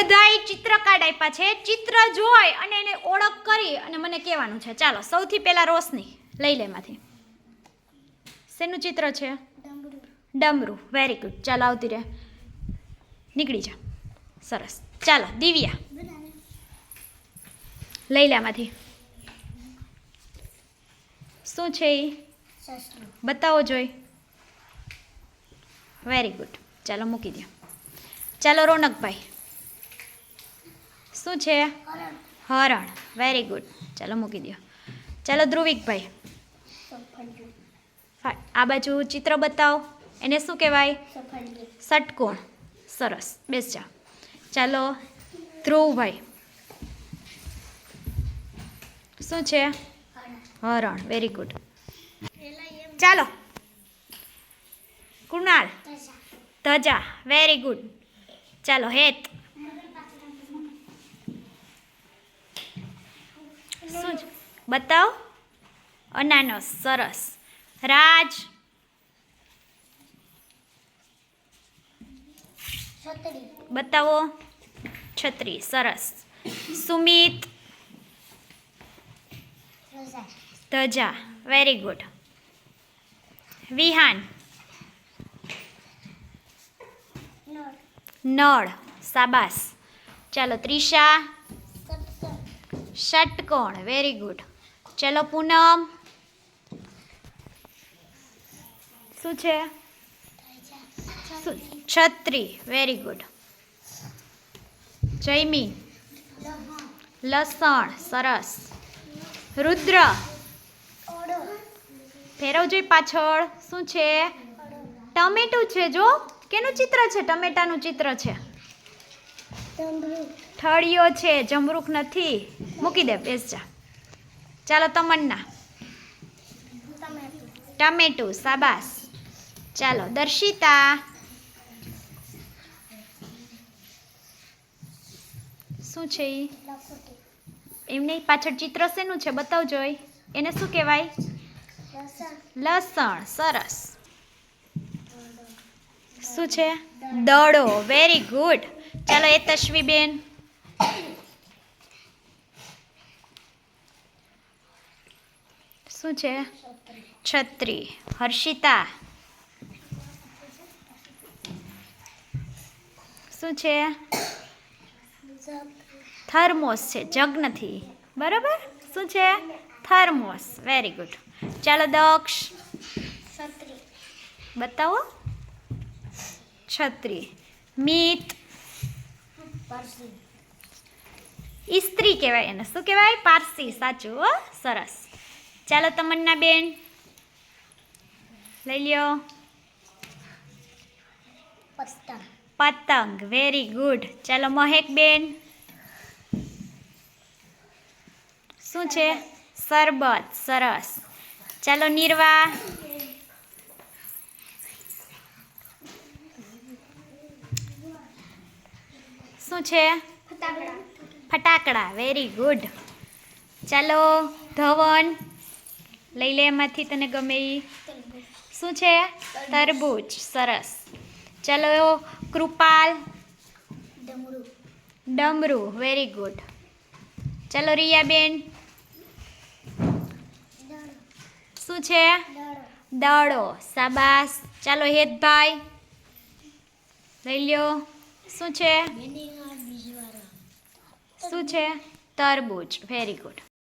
બધાય ચિત્ર કાર્ડ આપ્યા છે. ચિત્ર જોઈ અને એને ઓળખ કરી અને મને કહેવાનું છે. ચાલો સૌથી પહેલા રોશની લઈ લે માંથી શેનું ચિત્ર છે? ડમરૂ. વેરી ગુડ ચાલો આવતી રહે. નીકળી જા. સરસ. ચાલો દિવ્યા. લઈ લે આમાંથી. શું છે એ બતાવો જોઈ. વેરી ગુડ ચાલો મૂકી દો ચાલો રોનકભાઈ. શું છે? હરણ. વેરી ગુડ ચાલો મૂકી દો ચાલો ધ્રુવિકભાઈ. આ બાજુ ચિત્ર બતાવો. એને શું કહેવાય? ષટકોણ. સરસ. બેસ જા. ચાલો, ધ્રુવભાઈ. શું છે? હરણ. વેરી ગુડ ચાલો. કૃણાલ. ધજા. વેરી ગુડ ચાલો, હેત શું છે? બતાવ. અનાનસ સરસ. રાજ. બતાવો. છત્રી સરસ. સુમિત. ધજા વેરી ગુડ વિહાન. નળ. સાબાસ ચાલો ત્રિષા. ષટકોણ વેરી ગુડ ચાલો પૂનમ. શું છે? છત્રી વેરી ગુડ જયમી. લસણ સરસ. રુદ્ર. ફેરવજો પાછળ શું છે? ટમેટું છે જો. કેનું ચિત્ર છે? ટમેટાનું ચિત્ર છે. ઠળિયો છે. જમરૂખ નથી. મૂકી દે બેસ જા. ચાલો તમન્ના. ટમેટું સાબાસ ચાલો, દર્શિતા. શું છે એમને પાછળ ચિત્ર શેનું છે બતાવજો એને શું કહેવાય? લસણ, સરસ. શું છે? દડો વેરી ગુડ ચાલો એ તશ્વીબેન શું છે? છત્રી. હર્ષિતા. શું છે? થર્મોસ છે. જગ નથી. બરાબર? શું છે? થર્મોસ. વેરી ગુડ ચાલો દક્ષ. બતાવો. છત્રી. મિત. ઇસ્ત્રી કહેવાય એને. શું કહેવાય? પારસી. સાચું હો. સરસ. ચાલો તમન્ના બેન. લઈ લ્યો. પતંગ. વેરી ગુડ ચાલો મહેક બેન. શું છે? સરબત સરસ. ચાલો નિર્વા. શું છે? ફટાકડા. વેરી ગુડ ચાલો ધવન. લઈ લે એમાંથી તને ગમે એ શું છે? તરબૂચ. સરસ. ચાલો કૃપાલ. ડમરું. વેરી ગુડ ચાલો રિયાબેન. શું છે? દડો. સાબાસ ચાલો હેતભાઈ. લઈ લ્યો. શું છે? શું છે? તરબૂચ. Very good